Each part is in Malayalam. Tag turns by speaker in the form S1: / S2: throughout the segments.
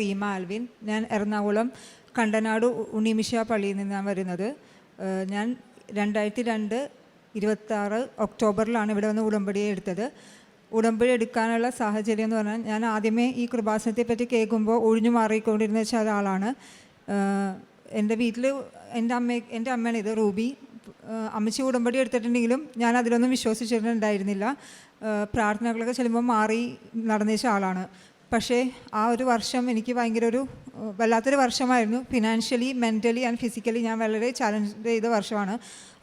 S1: റീമ ആൽവിൻ ഞാൻ എറണാകുളം കണ്ടനാട് ഉണ്ണിമിഷ പള്ളിയിൽ നിന്നാണ് വരുന്നത്. ഞാൻ രണ്ടായിരത്തി രണ്ട് ഇരുപത്താറ് ഒക്ടോബറിലാണ് ഇവിടെ വന്ന് ഉടമ്പടി എടുത്തത്. ഉടമ്പടി എടുക്കാനുള്ള സാഹചര്യം എന്ന് പറഞ്ഞാൽ ഞാൻ ആദ്യമേ ഈ കൃപാസനത്തെ പറ്റി കേൾക്കുമ്പോൾ ഒഴിഞ്ഞു മാറിക്കൊണ്ടിരുന്ന വെച്ച ഒരാളാണ്. എന്റെ വീട്ടിൽ എന്റെ അമ്മ എന്റെ അമ്മയാണ് ഇത് റൂബി. അമ്മച്ചി ഉടമ്പടി എടുത്തിട്ടുണ്ടെങ്കിലും ഞാൻ അതിലൊന്നും വിശ്വസിച്ചിട്ടുണ്ടായിരുന്നില്ല. പ്രാർത്ഥനകളൊക്കെ ചെല്ലുമ്പോൾ മാറി നടന്നേച്ച ആളാണ്. പക്ഷേ ആ ഒരു വർഷം എനിക്ക് ഭയങ്കര ഒരു വല്ലാത്തൊരു വർഷമായിരുന്നു. ഫിനാൻഷ്യലി മെന്റലി ആൻഡ് ഫിസിക്കലി ഞാൻ വളരെ ചലഞ്ച് ചെയ്ത വർഷമാണ്.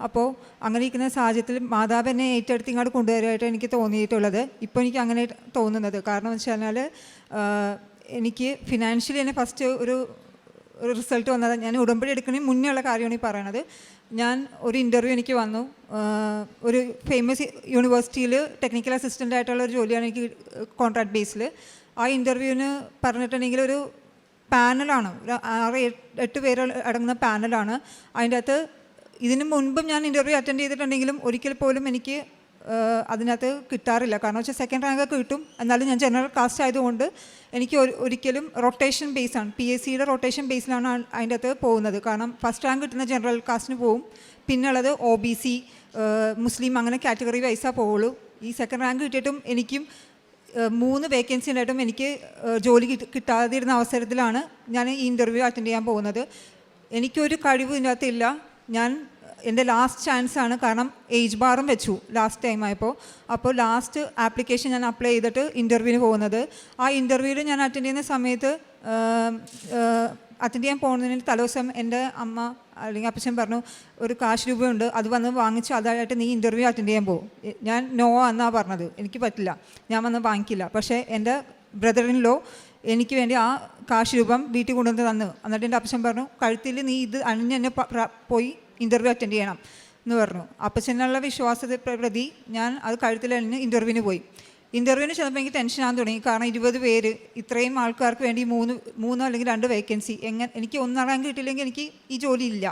S1: അപ്പോൾ അങ്ങനെ ഇരിക്കുന്ന സാഹചര്യത്തിൽ മാതാവ് എന്നെ ഏറ്റെടുത്ത് ഇങ്ങോട്ട് കൊണ്ടുവരുമായിട്ട് എനിക്ക് തോന്നിയിട്ടുള്ളത്. ഇപ്പോൾ എനിക്ക് അങ്ങനെ തോന്നുന്നത്. കാരണം എന്ന് വെച്ച് കഴിഞ്ഞാൽ എനിക്ക് ഫിനാൻഷ്യലി എന്നെ ഫസ്റ്റ് ഒരു ഒരു റിസൾട്ട് വന്നത്. ഞാൻ ഉടമ്പടി എടുക്കണേ മുന്നേ ഉള്ള കാര്യമാണ് ഈ പറയണത്. ഞാൻ ഒരു ഇന്റർവ്യൂ എനിക്ക് വന്നു. ഒരു ഫേമസ് യൂണിവേഴ്സിറ്റിയിൽ ടെക്നിക്കൽ അസിസ്റ്റന്റ് ആയിട്ടുള്ള ഒരു ജോലിയാണ് എനിക്ക് കോൺട്രാക്ട് ബേസിൽ ആ ഇന്റർവ്യൂവിന് പറഞ്ഞിട്ടുണ്ടെങ്കിൽ ഒരു പാനലാണ്. ഒരു ആറ് എട്ട് പേര് അടങ്ങുന്ന പാനലാണ്. അതിന്റെ അകത്ത് ഇതിന് മുൻപും ഞാൻ ഇന്റർവ്യൂ അറ്റൻഡ് ചെയ്തിട്ടുണ്ടെങ്കിലും ഒരിക്കൽ പോലും എനിക്ക് അതിനകത്ത് കിട്ടാറില്ല. കാരണം വെച്ചാൽ സെക്കൻഡ് റാങ്ക് ഒക്കെ കിട്ടും. എന്നാലും ഞാൻ ജനറൽ കാസ്റ്റ് ആയതുകൊണ്ട് എനിക്ക് ഒരു- ഒരിക്കലും റൊട്ടേഷൻ ബേസാണ് പി എസ് സിയുടെ റൊട്ടേഷൻ ബേസിലാണ് അതിന്റെ അകത്ത് പോകുന്നത്. കാരണം ഫസ്റ്റ് റാങ്ക് കിട്ടുന്ന ജനറൽ കാസ്റ്റിന് പോവും. പിന്നെ ഉള്ളത് ഒ ബി സി മുസ്ലിം അങ്ങനെ കാറ്റഗറി വൈസാ പോവുള്ളൂ. ഈ സെക്കൻഡ് റാങ്ക് കിട്ടിയിട്ടും എനിക്കും മൂന്ന് വേക്കൻസി ഉണ്ടായിട്ടും എനിക്ക് ജോലി കിട്ട- കിട്ടാതിരുന്ന അവസരത്തിലാണ് ഞാൻ ഈ ഇന്റർവ്യൂ അറ്റൻഡ് ചെയ്യാൻ പോകുന്നത്. എനിക്കൊരു കഴിവ് ഇതിനകത്തില്ല. ഞാൻ എന്റെ ലാസ്റ്റ് ചാൻസ് ആണ്. കാരണം ഏജ് ബാറും വെച്ചു ലാസ്റ്റ് ടൈം ആയപ്പോൾ. അപ്പോൾ ലാസ്റ്റ് ആപ്ലിക്കേഷൻ ഞാൻ അപ്ലൈ ചെയ്തിട്ട് ഇന്റർവ്യൂവിന് പോകുന്നത്. ആ ഇന്റർവ്യൂവിൽ ഞാൻ അറ്റൻഡ് ചെയ്യുന്ന സമയത്ത് അറ്റൻഡ് ചെയ്യാൻ പോകുന്നതിന് തലേദിവസം എന്റെ അമ്മ അല്ലെങ്കിൽ അപ്പച്ചൻ പറഞ്ഞു ഒരു കാശ് രൂപയുണ്ട് അത് വന്ന് വാങ്ങിച്ച് അതായിട്ട് നീ ഇന്റർവ്യൂ അറ്റൻഡ് ചെയ്യാൻ പോകും ഞാൻ നോ എന്നാണ് പറഞ്ഞത്. എനിക്ക് പറ്റില്ല. ഞാൻ വന്ന് വാങ്ങിക്കില്ല. പക്ഷേ എന്റെ ബ്രദറിനിലോ എനിക്ക് വേണ്ടി ആ കാശ് രൂപം വീട്ടിൽ കൊണ്ടുവന്ന് തന്നു. എന്നിട്ട് എന്റെ അപ്പച്ചൻ പറഞ്ഞു കഴുത്തിൽ നീ ഇത് അണിഞ്ഞ് എന്നെ പോയി ഇന്റർവ്യൂ അറ്റൻഡ് ചെയ്യണം. എന്ന് പറഞ്ഞു. അപ്പച്ചനുള്ള വിശ്വാസത്തെ പ്ര- പ്രതി ഞാൻ അത് കഴുത്തിൽ അണിഞ്ഞ് ഇന്റർവ്യൂവിന് പോയി. ഇന്റർവ്യൂവിന് ചെന്നപ്പോൾ എനിക്ക് ടെൻഷനാകാൻ തുടങ്ങി. കാരണം ഇരുപത് പേര് ഇത്രയും ആൾക്കാർക്ക് വേണ്ടി മൂന്ന് മൂന്നോ അല്ലെങ്കിൽ രണ്ട് വേക്കൻസി എങ്ങനെ എനിക്ക് ഒന്നാം റാങ്ക് കിട്ടിയില്ലെങ്കിൽ എനിക്ക് ഈ ജോലി ഇല്ല.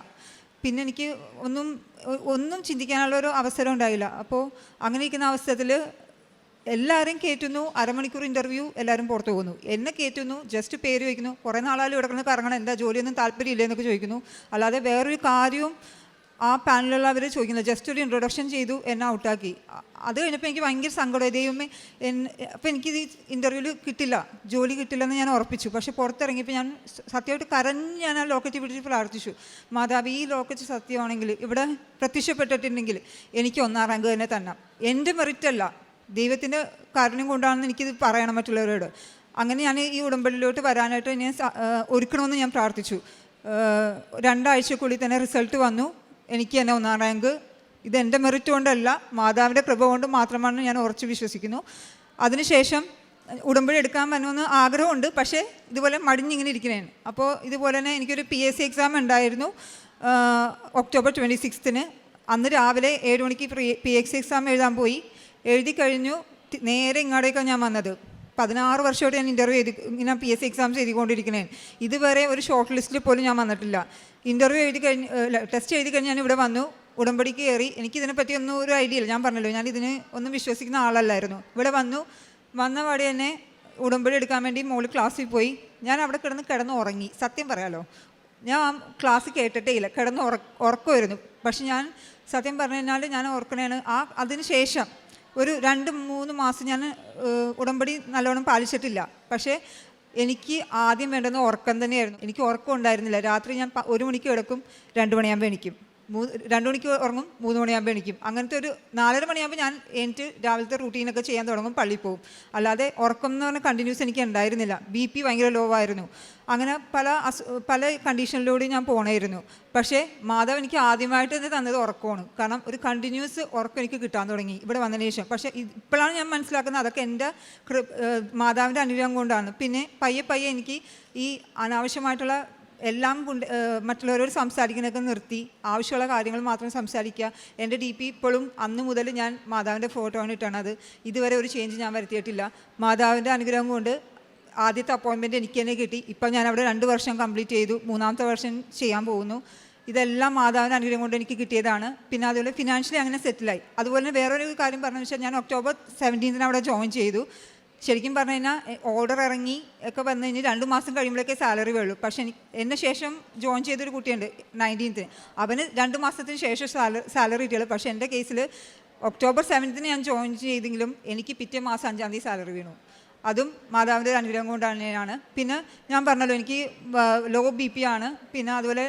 S1: പിന്നെ എനിക്ക് ഒന്നും ഒന്നും ചിന്തിക്കാനുള്ള ഒരു അവസരം ഉണ്ടായില്ല. അപ്പോൾ അങ്ങനെ ഇരിക്കുന്ന അവസരത്തിൽ എല്ലാവരും കയറ്റുന്നു അരമണിക്കൂർ ഇന്റർവ്യൂ എല്ലാവരും പുറത്തു പോകുന്നു. എന്നെ കയറ്റുന്നു ജസ്റ്റ് പേര് വയ്ക്കുന്നു കുറേ നാളായാലും ഇവിടെ കിടന്ന് കറങ്ങണം. എന്താ ജോലിയൊന്നും താല്പര്യമില്ല എന്നൊക്കെ ചോദിക്കുന്നു. അല്ലാതെ വേറൊരു കാര്യവും ആ പാനലുള്ളവർ ചോദിക്കുന്നത് ജസ്റ്റ് ഒരു ഇൻട്രൊഡക്ഷൻ ചെയ്തു എന്നെ ഔട്ടാക്കി. അത് കഴിഞ്ഞപ്പോൾ എനിക്ക് ഭയങ്കര സങ്കടം ദൈവമേ അപ്പോൾ എനിക്ക് ഇത് ഇന്റർവ്യൂവിൽ കിട്ടില്ല ജോലി കിട്ടില്ലെന്ന് ഞാൻ ഉറപ്പിച്ചു. പക്ഷേ പുറത്തിറങ്ങിയപ്പോൾ ഞാൻ സത്യമായിട്ട് കരഞ്ഞ് ഞാൻ ആ ലോക്കറ്റ് പിടിച്ച് പ്രാർത്ഥിച്ചു. മാതാവ് ഈ ലോക്കറ്റ് സത്യമാണെങ്കിൽ ഇവിടെ പ്രത്യക്ഷപ്പെട്ടിട്ടുണ്ടെങ്കിൽ എനിക്ക് ഒന്നാം റാങ്ക് തന്നെ തന്നെ എന്റെ മെറിറ്റ് അല്ല. ദൈവത്തിന്റെ കാരണം കൊണ്ടാണെന്ന് എനിക്കിത് പറയണം മറ്റുള്ളവരോട്. അങ്ങനെ ഞാൻ ഈ ഉടമ്പടിയിലോട്ട് വരാനായിട്ട് ഞാൻ ഒരുക്കണമെന്ന് ഞാൻ പ്രാർത്ഥിച്ചു. രണ്ടാഴ്ചക്കുള്ളിൽ തന്നെ റിസൾട്ട് വന്നു. എനിക്ക് തന്നെ ഒന്നാം റാങ്ക്. ഇത് എന്റെ മെറിറ്റ് കൊണ്ടല്ല മാതാവിന്റെ കൃപ കൊണ്ട് മാത്രമാണ് ഞാൻ ഉറച്ചു വിശ്വസിക്കുന്നു. അതിനുശേഷം ഉടമ്പടി എടുക്കാൻ പറ്റുമെന്ന് ആഗ്രഹമുണ്ട് പക്ഷേ ഇതുപോലെ മടിഞ്ഞിങ്ങനെ ഇരിക്കണേന്. അപ്പോൾ ഇതുപോലെ തന്നെ എനിക്കൊരു പി എസ് സി എക്സാം ഉണ്ടായിരുന്നു ഒക്ടോബർ ട്വന്റി സിക്സ്ത്തിന് അന്ന് രാവിലെ ഏഴ് മണിക്ക് പി എക്സ് എക്സാം എഴുതാൻ പോയി. എഴുതി കഴിഞ്ഞു നേരെ ഇങ്ങോട്ടേക്കാണ് ഞാൻ വന്നത്. പതിനാറ് വർഷമായിട്ട് ഞാൻ ഇന്റർവ്യൂ ചെയ്ത് ഇങ്ങനെ പി എസ് സി എക്സാംസ് എഴുതിക്കൊണ്ടിരിക്കണേ. ഇതുവരെ ഒരു ഷോർട്ട് ലിസ്റ്റിൽ പോലും ഞാൻ വന്നിട്ടില്ല. ഇന്റർവ്യൂ എഴുതി കഴിഞ്ഞ് ടെസ്റ്റ് എഴുതി കഴിഞ്ഞ് ഞാൻ ഇവിടെ വന്നു. ഉടമ്പടിക്ക് കയറി. എനിക്കിതിനെപ്പറ്റി ഒന്നും ഒരു ഐഡിയ ഇല്ല. ഞാൻ പറഞ്ഞല്ലോ ഞാൻ ഇതിന് ഒന്നും വിശ്വസിക്കുന്ന ആളല്ലായിരുന്നു. ഇവിടെ വന്നു. വന്ന പാടി തന്നെ ഉടമ്പടി എടുക്കാൻ വേണ്ടി മോൾ ക്ലാസ്സിൽ പോയി. ഞാൻ അവിടെ കിടന്ന് കിടന്ന് ഉറങ്ങി. സത്യം പറയാലോ. ഞാൻ ക്ലാസ് കേട്ടിട്ടേ ഇല്ല. കിടന്ന് ഉറ ഉറക്കമായിരുന്നു പക്ഷെ ഞാൻ സത്യം പറഞ്ഞു കഴിഞ്ഞാൽ ഞാൻ ഓർക്കണേണ് ആ അതിന് ശേഷം ഒരു രണ്ട് മൂന്ന് മാസം ഞാൻ ഉടമ്പടി നല്ലോണം പാലിച്ചിട്ടില്ല. പക്ഷേ എനിക്ക് ആദ്യം വേണ്ടുന്ന ഉറക്കം തന്നെയായിരുന്നു. എനിക്ക് ഉറക്കം ഉണ്ടായിരുന്നില്ല. രാത്രി ഞാൻ ഒരു മണിക്ക് കിടക്കും രണ്ട് മണിയാകുമ്പോൾ എണിക്കും. രണ്ട് മണിക്ക് ഉറങ്ങും മൂന്ന് മണിയാകുമ്പോൾ എണിക്കും. അങ്ങനത്തെ ഒരു നാലര മണിയാകുമ്പോൾ ഞാൻ എനിക്ക് രാവിലത്തെ റൂട്ടീനൊക്കെ ചെയ്യാൻ തുടങ്ങും പള്ളിയിൽ പോകും അല്ലാതെ ഉറക്കം എന്ന് പറഞ്ഞാൽ കണ്ടിന്യൂസ് എനിക്ക് ഉണ്ടായിരുന്നില്ല. ബി പി ഭയങ്കര ലോ ആയിരുന്നു. അങ്ങനെ പല അസു പല കണ്ടീഷനിലൂടെ ഞാൻ പോണായിരുന്നു. പക്ഷേ മാധവ് എനിക്ക് ആദ്യമായിട്ട് തന്നെ തന്നത് ഉറക്കമാണ്. കാരണം ഒരു കണ്ടിന്യൂസ് ഉറക്കം എനിക്ക് കിട്ടാൻ തുടങ്ങി ഇവിടെ വന്നതിന് ശേഷം. പക്ഷേ ഇപ്പോഴാണ് ഞാൻ മനസ്സിലാക്കുന്നത് അതൊക്കെ എന്റെ മാതാവിന്റെ അനുഗ്രഹം കൊണ്ടാണ്. പിന്നെ പയ്യെ പയ്യെ എനിക്ക് ഈ അനാവശ്യമായിട്ടുള്ള എല്ലാം കൊണ്ട് മറ്റുള്ളവരോട് സംസാരിക്കുന്നതൊക്കെ നിർത്തി. ആവശ്യമുള്ള കാര്യങ്ങൾ മാത്രം സംസാരിക്കുക. എന്റെ ഡി പി ഇപ്പോഴും അന്ന് മുതൽ ഞാൻ മാതാവിന്റെ ഫോട്ടോ ആണ് ഇട്ടണത് ഇതുവരെ ഒരു ചേഞ്ച് ഞാൻ വരുത്തിയിട്ടില്ല. മാതാവിന്റെ അനുഗ്രഹം കൊണ്ട് ആദ്യത്തെ അപ്പോയിൻമെന്റ് എനിക്ക് തന്നെ കിട്ടി. ഇപ്പം ഞാൻ അവിടെ രണ്ട് വർഷം കംപ്ലീറ്റ് ചെയ്തു. മൂന്നാമത്തെ വർഷം ചെയ്യാൻ പോകുന്നു. ഇതെല്ലാം മാതാവിന്റെ അനുഗ്രഹം കൊണ്ട് എനിക്ക് കിട്ടിയതാണ്. പിന്നെ അതുപോലെ ഫിനാൻഷ്യലി അങ്ങനെ സെറ്റിലായി അതുപോലെ തന്നെ വേറൊരു കാര്യം പറഞ്ഞു വെച്ചാൽ ഞാൻ ഒക്ടോബർ സെവന്റീൻത്തിന് അവിടെ ജോയിൻ ചെയ്തു. ശരിക്കും പറഞ്ഞു കഴിഞ്ഞാൽ ഓർഡർ ഇറങ്ങി ഒക്കെ വന്നു കഴിഞ്ഞ് രണ്ട് മാസം കഴിയുമ്പോഴേക്കേ സാലറി വേളൂ പക്ഷേ എനിക്ക് എന്നെ ശേഷം ജോയിൻ ചെയ്തൊരു കുട്ടിയുണ്ട് നയന്റീൻത്തിന് അവന് രണ്ട് മാസത്തിന് ശേഷം സാലറി കിട്ടിയുള്ളൂ. പക്ഷേ എന്റെ കേസിൽ ഒക്ടോബർ സെവൻത്തിന് ഞാൻ ജോയിൻ ചെയ്തെങ്കിലും എനിക്ക് പിറ്റേ മാസം അഞ്ചാം തീയതി സാലറി വീണു. അതും മാതാവിന്റെ അനുഗ്രഹം കൊണ്ടാണ്. പിന്നെ ഞാൻ പറഞ്ഞല്ലോ എനിക്ക് ലോ ബി പി ആണ്. പിന്നെ അതുപോലെ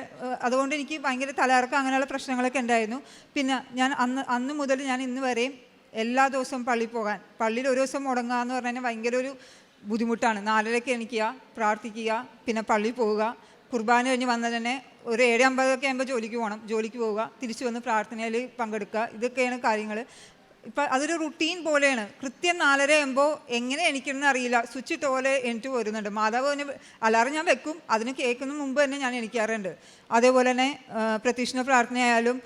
S1: അതുകൊണ്ട് എനിക്ക് ഭയങ്കര തലകറക്കം അങ്ങനെയുള്ള പ്രശ്നങ്ങളൊക്കെ ഉണ്ടായിരുന്നു. പിന്നെ ഞാൻ അന്ന് അന്ന് മുതൽ ഞാൻ ഇന്ന് വരെയും എല്ലാ ദിവസവും പള്ളി പോകാൻ. പള്ളിയിൽ ഒരു ദിവസം മുടങ്ങുക എന്ന് പറഞ്ഞാൽ ഭയങ്കര ഒരു ബുദ്ധിമുട്ടാണ്. നാലരയ്ക്ക് എണിക്കുക പ്രാർത്ഥിക്കുക പിന്നെ പള്ളി പോവുക. കുർബാന കഴിഞ്ഞ് വന്നാൽ തന്നെ ഒരു ഏഴ് അമ്പതൊക്കെ ആകുമ്പോൾ ജോലിക്ക് പോകണം ജോലിക്ക് പോവുക തിരിച്ചു വന്ന് പ്രാർത്ഥനയിൽ പങ്കെടുക്കുക. ഇതൊക്കെയാണ് കാര്യങ്ങൾ ഇപ്പം അതൊരു റുട്ടീൻ പോലെയാണ്. കൃത്യം നാലര ആകുമ്പോൾ എങ്ങനെ എനിക്കൊന്നും അറിയില്ല. സ്വിച്ച് ഇട്ട പോലെ എനിക്ക് വരുന്നുണ്ട്. മാതാവ് തന്നെ അലാറം ഞാൻ വെക്കും. അതിന് കേൾക്കുന്ന മുമ്പ് തന്നെ ഞാൻ എണിക്കാറുണ്ട്. അതേപോലെ തന്നെ പ്രതീക്ഷണ പ്രാർത്ഥനയായാലും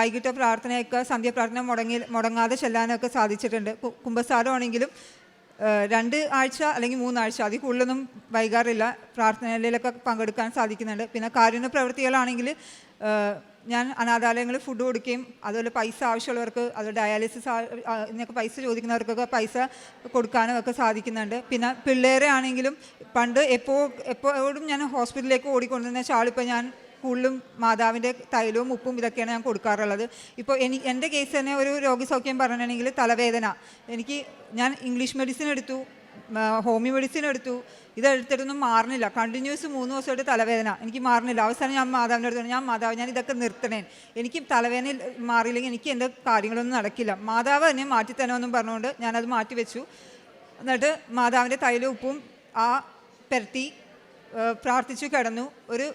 S1: വൈകിട്ട് പ്രാർത്ഥനയൊക്കെ സന്ധ്യ പ്രാർത്ഥന മുടങ്ങി മുടങ്ങാതെ ചെല്ലാനൊക്കെ സാധിച്ചിട്ടുണ്ട്. കുംഭസാരമാണെങ്കിലും രണ്ട് ആഴ്ച അല്ലെങ്കിൽ മൂന്നാഴ്ച അതിൽ കൂടുതലൊന്നും വൈകാറില്ല. പ്രാർത്ഥനയിലൊക്കെ പങ്കെടുക്കാൻ സാധിക്കുന്നുണ്ട്. പിന്നെ കാരുണ്യ പ്രവൃത്തികളാണെങ്കിൽ ഞാൻ അനാഥാലയങ്ങളിൽ ഫുഡ് കൊടുക്കുകയും അതുപോലെ പൈസ ആവശ്യമുള്ളവർക്ക് അത് ഡയാലിസിസ് ഇതിനൊക്കെ പൈസ ചോദിക്കുന്നവർക്കൊക്കെ പൈസ കൊടുക്കാനും ഒക്കെ സാധിക്കുന്നുണ്ട്. പിന്നെ പിള്ളേരെ ആണെങ്കിലും പണ്ട് എപ്പോൾ എപ്പോഴും ഞാൻ ഹോസ്പിറ്റലിലേക്ക് ഓടിക്കൊണ്ടിരുന്ന ആളിപ്പോൾ ഞാൻ കൂടുതലും മാതാവിന്റെ തൈലവും ഉപ്പും ഇതൊക്കെയാണ് ഞാൻ കൊടുക്കാറുള്ളത്. ഇപ്പോൾ എനി എന്റെ കേസ് തന്നെ ഒരു രോഗി രോഗസൗഖ്യം പറഞ്ഞിട്ടുണ്ടെങ്കിൽ തലവേദന. എനിക്ക് ഞാൻ ഇംഗ്ലീഷ് മെഡിസിൻ എടുത്തു ഹോമിയോ മെഡിസിൻ എടുത്തു ഇതെടുത്തിട്ടൊന്നും മാറുന്നില്ല കണ്ടിന്യൂസ് മൂന്ന് ദിവസമായിട്ട് തലവേദന. എനിക്ക് മാറുന്നില്ല അവസാനം ഞാൻ മാതാവിന്റെ അടുത്ത് ഞാൻ മാതാവ് ഞാൻ ഇതൊക്കെ നിർത്തണേ. എനിക്ക് തലവേദന മാറിയില്ലെങ്കിൽ എനിക്ക് എന്റെ കാര്യങ്ങളൊന്നും നടക്കില്ല. മാതാവ് തന്നെ മാറ്റിത്തരണമെന്നും പറഞ്ഞുകൊണ്ട് ഞാനത് മാറ്റി വെച്ചു എന്നിട്ട് മാതാവിന്റെ തൈലും ഉപ്പും ആ പെരട്ടി പ്രാർത്ഥിച്ചു കിടന്നു. ഒരു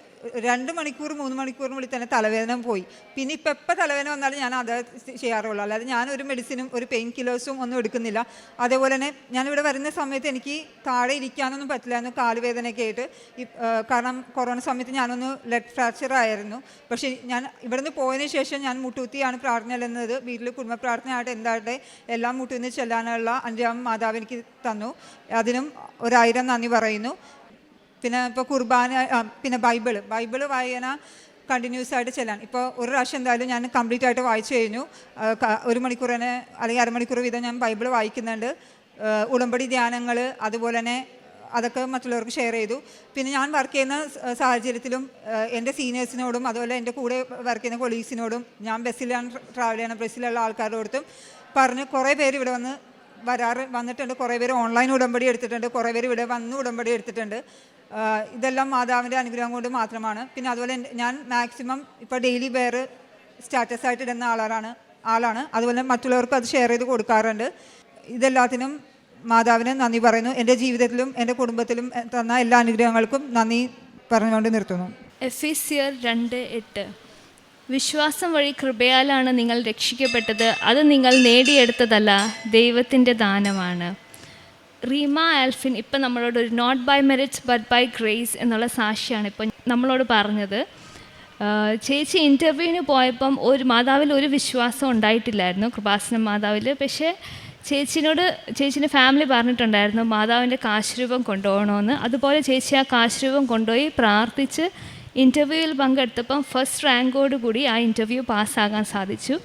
S1: രണ്ട് മണിക്കൂർ മൂന്ന് മണിക്കൂറിനുള്ളിൽ തന്നെ തലവേദന പോയി. പിന്നെ ഇപ്പം എപ്പോൾ തലവേദന വന്നാലും ഞാൻ അത് ചെയ്യാറുള്ളൂ. അല്ലാതെ ഞാനൊരു മെഡിസിനും ഒരു പെയിൻ കില്ലേഴ്സും ഒന്നും എടുക്കുന്നില്ല. അതേപോലെ തന്നെ ഞാനിവിടെ വരുന്ന സമയത്ത് എനിക്ക് താഴെ ഇരിക്കാനൊന്നും പറ്റില്ലായിരുന്നു കാലുവേദനയൊക്കെ ആയിട്ട്. കാരണം കൊറോണ സമയത്ത് ഞാനൊന്ന് ലെഗ് ഫ്രാക്ചർ ആയിരുന്നു. പക്ഷേ ഞാൻ ഇവിടെ നിന്ന് പോയതിന് ശേഷം ഞാൻ മുട്ടുകുത്തിയാണ് പ്രാർത്ഥന എന്നത് വീട്ടിൽ കുടുംബ പ്രാർത്ഥനയായിട്ട് എന്താകട്ടെ എല്ലാം മുട്ടുകുത്തി ചെല്ലാനുള്ള അഞ്ചാം മാതാവ് എനിക്ക് തന്നു. അതിനും ഒരായിരം നന്ദി പറയുന്നു. പിന്നെ ഇപ്പോൾ കുർബാന പിന്നെ ബൈബിൾ. ബൈബിൾ വായന കണ്ടിന്യൂസ് ആയിട്ട് ചെല്ലാൻ. ഇപ്പോൾ ഒരു പ്രാവശ്യം എന്തായാലും ഞാൻ കംപ്ലീറ്റ് ആയിട്ട് വായിച്ചു കഴിഞ്ഞു. ഒരു മണിക്കൂർ തന്നെ അല്ലെങ്കിൽ അരമണിക്കൂർ വീതം ഞാൻ ബൈബിൾ വായിക്കുന്നുണ്ട്. ഉടമ്പടി ധ്യാനങ്ങൾ അതുപോലെ തന്നെ അതൊക്കെ മറ്റുള്ളവർക്ക് ഷെയർ ചെയ്തു. പിന്നെ ഞാൻ വർക്ക് ചെയ്യുന്ന സാഹചര്യത്തിലും എന്റെ സീനിയേഴ്സിനോടും അതുപോലെ എന്റെ കൂടെ വർക്ക് ചെയ്യുന്ന കൊളീഗ്സിനോടും ഞാൻ ബസ്സിലാണ് ട്രാവൽ ചെയ്യുന്ന ബസ്സിലുള്ള ആൾക്കാരോടത്തും പറഞ്ഞ് കുറേ പേര് ഇവിടെ വന്ന് വരാറ് വന്നിട്ടുണ്ട്. കുറേ പേര് ഓൺലൈൻ ഉടമ്പടി എടുത്തിട്ടുണ്ട്. കുറേ പേര് ഇവിടെ വന്ന് ഉടമ്പടി എടുത്തിട്ടുണ്ട്. ഇതെല്ലാം മാതാവിന്റെ അനുഗ്രഹം കൊണ്ട് മാത്രമാണ്. പിന്നെ അതുപോലെ ഞാൻ മാക്സിമം ഇപ്പോൾ ഡെയിലി വെയർ സ്റ്റാറ്റസ് ആയിട്ട് ഇടുന്ന ആളാണ് ആളാണ്. അതുപോലെ മറ്റുള്ളവർക്ക് അത് ഷെയർ ചെയ്ത് കൊടുക്കാറുണ്ട്. ഇതെല്ലാത്തിനും മാതാവിന് നന്ദി പറയുന്നു. എന്റെ ജീവിതത്തിലും എന്റെ കുടുംബത്തിലും തന്ന എല്ലാ അനുഗ്രഹങ്ങൾക്കും നന്ദി പറഞ്ഞുകൊണ്ട് നിർത്തുന്നു.
S2: എഫ് എഫീസിയർ രണ്ട് എട്ട്. വിശ്വാസം വഴി കൃപയാലാണ് നിങ്ങൾ രക്ഷിക്കപ്പെട്ടത്. അത് നിങ്ങൾ നേടിയെടുത്തതല്ല ദൈവത്തിന്റെ ദാനമാണ്. റീമ ആൽഫിൻ ഇപ്പം നമ്മളോട് ഒരു not by merits but by grace എന്നുള്ള സാക്ഷിയാണ് ഇപ്പം നമ്മളോട് പറഞ്ഞത്. ചേച്ചി ഇന്റർവ്യൂവിന് പോയപ്പം ഒരു മാതാവിൽ ഒരു വിശ്വാസം ഉണ്ടായിട്ടില്ലായിരുന്നു കൃപാസനം മാതാവിൽ. പക്ഷേ ചേച്ചിനോട് ചേച്ചീന്റെ ഫാമിലി പറഞ്ഞിട്ടുണ്ടായിരുന്നു മാതാവിന്റെ കാശുരൂപം കൊണ്ടുപോകണമെന്ന്. അതുപോലെ ചേച്ചി ആ കാശുരൂപം കൊണ്ടുപോയി പ്രാർത്ഥിച്ച് ഇന്റർവ്യൂവിൽ പങ്കെടുത്തപ്പം ഫസ്റ്റ് റാങ്കോട് കൂടി ആ ഇന്റർവ്യൂ പാസ്സാകാൻ സാധിച്ചു.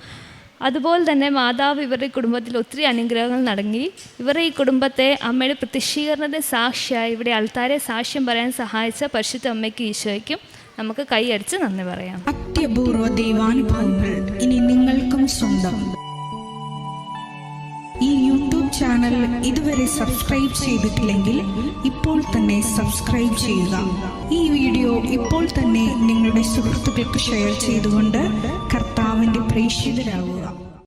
S2: അതുപോലെ തന്നെ മാതാവ് ഇവരുടെ കുടുംബത്തിൽ ഒത്തിരി അനുഗ്രഹങ്ങൾ നടങ്ങി. ഇവരുടെ ഈ കുടുംബത്തെ അമ്മയുടെ പ്രതിഷ്ഠീകരണത്തെ സാക്ഷിയായി ഇവിടെ ആൾക്കാരെ സാക്ഷ്യം പറയാൻ സഹായിച്ച പരിശുദ്ധ അമ്മയ്ക്ക് ഈശോയ്ക്കും നമുക്ക് കൈയടിച്ച് നന്ദി പറയാം.
S3: അത്യപൂർവ ദൈവാനുഭവങ്ങൾ ഇനി നിങ്ങൾക്കും സ്വന്തം. ഈ യൂട്യൂബ് ചാനൽ ഇതുവരെ സബ്സ്ക്രൈബ് ചെയ്തിട്ടില്ലെങ്കിൽ ഇപ്പോൾ തന്നെ സബ്സ്ക്രൈബ് ചെയ്യുക. ഈ വീഡിയോ ഇപ്പോൾ തന്നെ നിങ്ങളുടെ സുഹൃത്തുക്കൾക്ക് ഷെയർ ചെയ്തുകൊണ്ട് കർത്താവിന്റെ പ്രേക്ഷിതരാകുക.